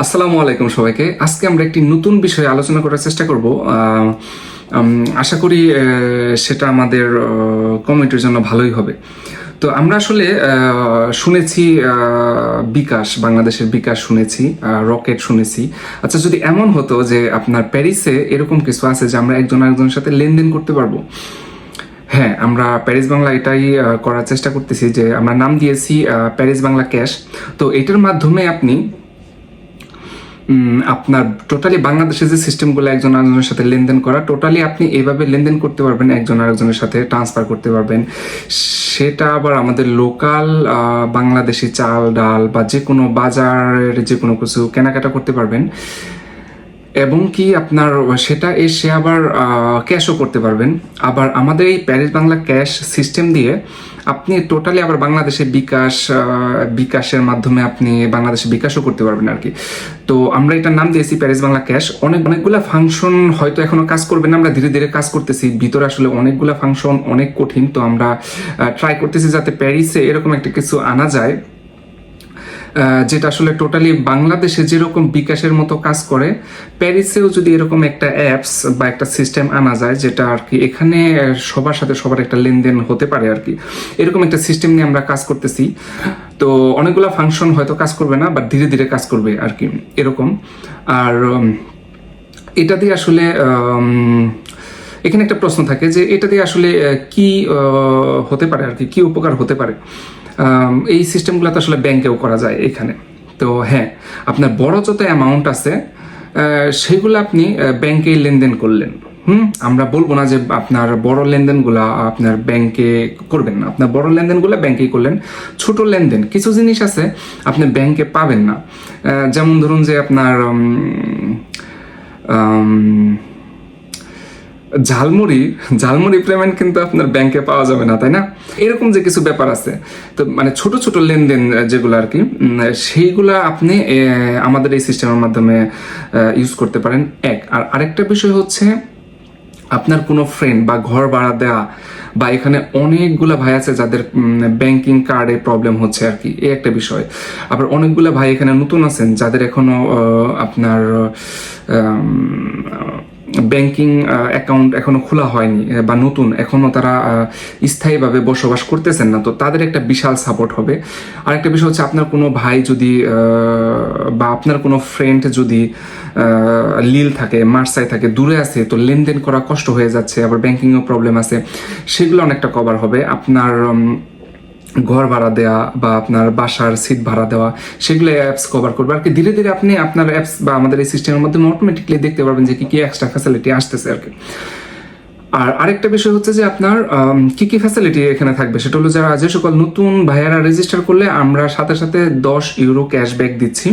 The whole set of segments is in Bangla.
আসসালামু আলাইকুম সবাইকে। আজকে আমরা একটি নতুন বিষয়ে আলোচনা করার চেষ্টা করব। আশা করি সেটা আমাদের কমিটির জন্য ভালোই হবে। তো আমরা আসলে শুনেছি বিকাশ, বাংলাদেশের বিকাশ শুনেছি রকেট শুনেছি। আচ্ছা যদি এমন হতো যে আপনার প্যারিসে এরকম কিছু আছে যে আমরা একজন আরেকজনের সাথে লেনদেন করতে পারব? হ্যাঁ আমরা প্যারিস বাংলা এটাই করার চেষ্টা করতেছি যে আমরা নাম দিয়েছি প্যারিস বাংলা ক্যাশ। তো এটার মাধ্যমে আপনি আপনার টোটালি বাংলাদেশের যে সিস্টেমগুলো একজন আরেকজনের সাথে লেনদেন করা টোটালি আপনি এভাবে লেনদেন করতে পারবেন, একজন আরেকজনের সাথে ট্রান্সফার করতে পারবেন। সেটা আবার আমাদের লোকাল বাংলাদেশি চাল, ডাল বা যে কোনো বাজারের যে কোনো কিছু কেনাকাটা করতে পারবেন। এবং কি আপনার, সেটা এসে আবার ক্যাশও করতে পারবেন। আবার আমাদের এই প্যারিস বাংলা ক্যাশ সিস্টেম দিয়ে আপনি টোটালি আবার বাংলাদেশে বিকাশ বিকাশের মাধ্যমে আপনি বাংলাদেশে বিকাশও করতে পারবেন আর কি। তো আমরা এটার নাম দিয়েছি প্যারিস বাংলা ক্যাশ অনেক অনেকগুলা ফাংশন হয়তো এখনও কাজ করবে না, আমরা ধীরে ধীরে কাজ করতেছি। ভিতরে আসলে অনেকগুলা ফাংশন অনেক কঠিন, তো আমরা ট্রাই করতেছি যাতে প্যারিসে এরকম একটা কিছু আনা যায়। যেটা আসলে টোটালি বাংলাদেশে যেরকম বিকাশের মতো কাজ করে, প্যারিসেও যদি এরকম একটা অ্যাপস বা একটা সিস্টেম আনা যায়, যেটা আর কি এখানে সবার সাথে সবার একটা লেনদেন হতে পারে আর কি, এরকম একটা সিস্টেম নিয়ে আমরা কাজ করতেছি। তো অনেকগুলো ফাংশন হয়তো কাজ করবে না বাট ধীরে ধীরে কাজ করবে আর কি, এরকম। আর এটা দিয়ে আসলে এখানে একটা প্রশ্ন থাকে যে এটা দিয়ে আসলে কি হতে পারে আর কি কি উপকার হতে পারে। এই সিস্টেমগুলো তো আসলে ব্যাংকেও করা যায় এখানে। তো হ্যাঁ আপনার বড় যত অ্যামাউন্ট আছে সেগুলো আপনি ব্যাংকে লেনদেন করলেন। হুম? আমরা বলব না যে আপনার বড় লেনদেনগুলো আপনার ব্যাংকে করবেন না। আপনার বড় লেনদেনগুলো ব্যাংকেই করলেন। ছোট লেনদেন, কিছু জিনিস আছে আপনি ব্যাংকে পাবেন না। যেমন ধরুন যে আপনার ঝালমুড়ি ঝালমুড়ি পেমেন্ট কিন্তু আপনার ব্যাংকে পাওয়া যাবে না, তাই না? এরকম যে কিছু ব্যাপার আছে, তো মানে ছোট ছোট লেনদেন যেগুলো আর কি সেইগুলা আপনি আমাদের এই সিস্টেমের মাধ্যমে ইউজ করতে পারেন। এক, আর আরেকটা বিষয় হচ্ছে, আপনার কোনো ফ্রেন্ড বা ঘর ভাড়া দেওয়া বা এখানে অনেকগুলা ভাই আছে যাদের ব্যাংকিং কার্ডে প্রবলেম হচ্ছে আর কি, এই একটা বিষয়। আবার অনেকগুলা ভাই এখানে নতুন আছেন যাদের এখনও আপনার ব্যাংকিং অ্যাকাউন্ট এখনও খোলা হয়নি বা নতুন, এখনও তারা স্থায়ীভাবে বসবাস করতেছেন না, তো তাদের একটা বিশাল সাপোর্ট হবে। আর একটা বিষয় হচ্ছে আপনার কোনো ভাই যদি বা আপনার কোনো ফ্রেন্ড যদি লিল থাকে মার্সাই থাকে, দূরে আছে, তো লেনদেন করা কষ্ট হয়ে যাচ্ছে, আবার ব্যাংকিংও প্রবলেম আছে, সেগুলো অনেকটা কভার হবে। আপনার ঘর ভাড়া দেওয়া বা আপনার বাসার সিট ভাড়া দেওয়া সেগুলো অ্যাপস কভার করবে। আর কি ধীরে ধীরে আপনি আপনার অ্যাপস বা আমাদের এই সিস্টেমের মধ্যে অটোমেটিকলি দেখতে পারবেন যে কি কি এক্সট্রা ফ্যাসিলিটি আসতেছে আর কি। আর আরেকটা বিষয় হচ্ছে যে আপনার কী কি ফ্যাসিলিটি এখানে থাকবে? সেটা হলো যারা যে সকল নতুন ভাইয়ারা রেজিস্টার করলে আমরা সাথে সাথে দশ ইউরো ক্যাশব্যাক দিচ্ছি।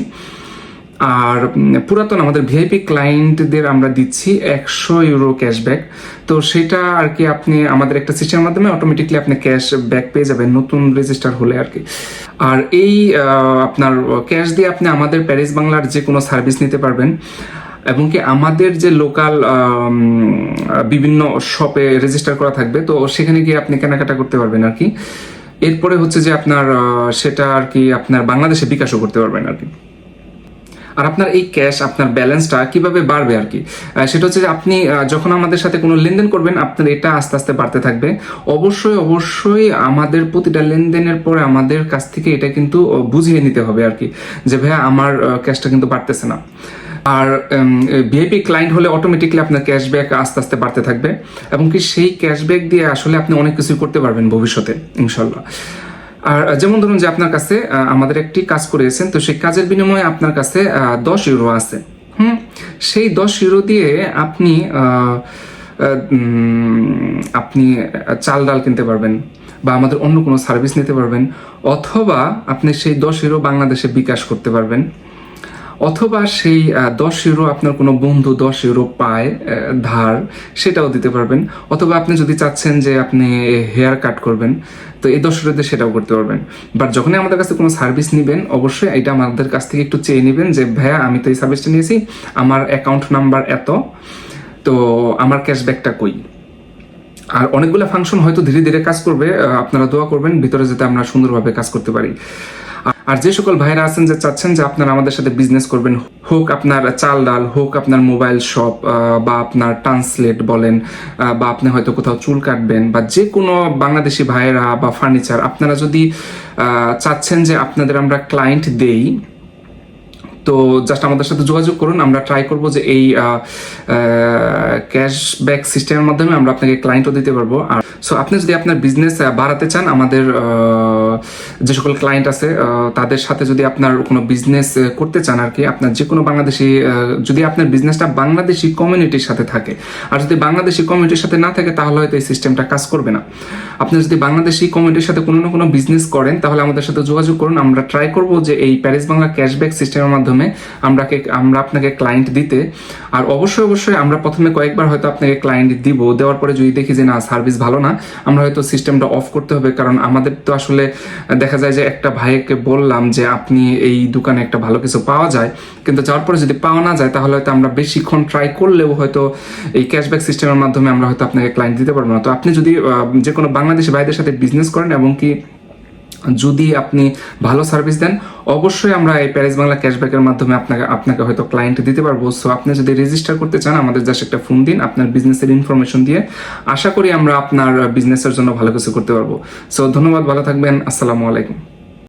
আর পুরাতন আমাদের ভিআইপি ক্লায়েন্টদের আমরা দিচ্ছি একশো ইউরো ক্যাশব্যাক তো সেটা আর কি আপনি আমাদের একটা সিস্টেমের মাধ্যমে অটোমেটিকলি আপনি ক্যাশ ব্যাক পেয়ে যাবেন, নতুন রেজিস্টার হলে আর কি। আর এই আপনার ক্যাশ দিয়ে আপনি আমাদের প্যারিস বাংলার যে কোনো সার্ভিস নিতে পারবেন। এবং কি আমাদের যে লোকাল বিভিন্ন শপে রেজিস্টার করা থাকবে, তো সেখানে গিয়ে আপনি কেনাকাটা করতে পারবেন আর কি। এরপরে হচ্ছে যে আপনার সেটা আর কি আপনার বাংলাদেশে বিকাশও করতে পারবেন আর কি। আর আপনার এই ক্যাশ আপনার ব্যালেন্সটা কীভাবে বাড়বে আর কি? সেটা হচ্ছে যে আপনি যখন আমাদের সাথে কোনো লেনদেন করবেন, আপনার এটা আস্তে আস্তে বাড়তে থাকবে। অবশ্যই অবশ্যই আমাদের প্রতিটা লেনদেনের পরে আমাদের কাছ থেকে এটা কিন্তু বুঝিয়ে নিতে হবে আর কি, যে ভাইয়া আমার ক্যাশটা কিন্তু বাড়তেছে না। আর ভিআইপি ক্লায়েন্ট হলে অটোমেটিকলি আপনার ক্যাশব্যাক আস্তে আস্তে বাড়তে থাকবে। এবং কি সেই ক্যাশব্যাক দিয়ে আসলে আপনি অনেক কিছুই করতে পারবেন ভবিষ্যতে, ইনশাল্লাহ। আর যেমন ধরুন যে আপনার কাছে আমাদের একটি কাজ করেছেন তো সেই কাজের বিনিময়ে আপনার কাছে দশ ইউরো আছে। হুম? সেই দশ ইউরো দিয়ে আপনি আপনি চাল ডাল কিনতে পারবেন, বা আমাদের অন্য কোনো সার্ভিস নিতে পারবেন, অথবা আপনি সেই দশ ইউরো বাংলাদেশে বিকাশ করতে পারবেন। অথবা সেই দশ ইউরো আপনার কোনো বন্ধু দশ ইউরো পায় ধার, সেটাও দিতে পারবেন। অথবা আপনি যদি চাচ্ছেন যে আপনি হেয়ার কাট করবেন, তো এই দশ ইউরোতে সেটাও করতে পারবেন। বাট যখনই আমাদের কাছে কোনো সার্ভিস নেবেন, অবশ্যই এটা আমাদের কাছ থেকে একটু চেয়ে নেবেন যে, ভাইয়া, আমি তো এই সার্ভিসটা নিয়েছি, আমার অ্যাকাউন্ট নাম্বার এত, তো আমার ক্যাশব্যাকটা কই? আর অনেকগুলো ফাংশন হয়তো ধীরে ধীরে কাজ করবে আপনারা দোয়া করবেন, ভিতরে যাতে আমরা সুন্দরভাবে কাজ করতে পারি। আর যে সকল ভাইরা আছেন যে চাচ্ছেন যে আপনারা আমাদের সাথে বিজনেস করবেন, হোক আপনার চাল ডাল, হোক আপনার মোবাইল শপ বা আপনার ট্রান্সলেট বলেন বা আপনি হয়তো কোথাও চুল কাটবেন, বা যে কোনো বাংলাদেশি ভাইয়েরা বা ফার্নিচার আপনারা যদি চাচ্ছেন যে আপনাদের আমরা ক্লায়েন্ট দেই, তো জাস্ট আমাদের সাথে যোগাযোগ করুন, আমরা ট্রাই করব যে এই ক্যাশব্যাক সিস্টেমের মাধ্যমে আমরা আপনাকে ক্লায়েন্টও দিতে পারব। আর সো আপনি যদি আপনার বিজনেস বাড়াতে চান, আমাদের যে সকল ক্লায়েন্ট আছে তাদের সাথে যদি আপনার কোনো বিজনেস করতে চান আর কি, আপনার যে কোনো বাংলাদেশি যদি আপনার বিজনেসটা বাংলাদেশি কমিউনিটির সাথে থাকে, আর যদি বাংলাদেশি কমিউনিটির সাথে না থাকে, তাহলে হয়তো এই সিস্টেমটা কাজ করবে না। আপনি যদি বাংলাদেশি কমিউনিটির সাথে কোনো না কোনো বিজনেস করেন, তাহলে আমাদের সাথে যোগাযোগ করুন। আমরা ট্রাই করব যে এই প্যারিস বাংলা ক্যাশব্যাক সিস্টেমের মাধ্যমে আমরা আমরা আপনাকে ক্লায়েন্ট দিতে। আর অবশ্যই অবশ্যই আমরা প্রথমে কয়েকবার হয়তো আপনাকে ক্লায়েন্ট দিব। দেওয়ার পরে যদি দেখি যে না সার্ভিস ভালো না, আমরা হয়তো সিস্টেমটা অফ করতে হবে। কারণ আমাদের তো আসলে দেখা যায় যে একটা ভাইকে বললাম যে, আপনি এই দোকানে একটা ভালো কিছু পাওয়া যায়। কিন্তু যাওয়ার পরে যদি পাওয়া না যায়, তাহলে হয়তো আমরা বেশিক্ষণ ট্রাই করলেও হয়তো এই ক্যাশব্যাক সিস্টেমের মাধ্যমে আমরা হয়তো আপনাকে ক্লায়েন্ট দিতে পারব না। তো আপনি যদি যে কোনো বাংলাদেশি ভাইদের সাথে বিজনেস করেন এবং কি যদি আপনি ভালো সার্ভিস দেন, অবশ্যই আমরা এই প্যারিস বাংলা ক্যাশব্যাকের মাধ্যমে আপনাকে আপনাকে হয়তো ক্লায়েন্ট দিতে পারব। সো আপনি যদি রেজিস্টার করতে চান, আমাদের জাস্ট একটা ফোন দিন, আপনার বিজনেসের ইনফরমেশন দিয়ে। আশা করি আমরা আপনার বিজনেসের জন্য ভালো কিছু করতে পারব। সো ধন্যবাদ, ভালো থাকবেন, আসসালামু আলাইকুম।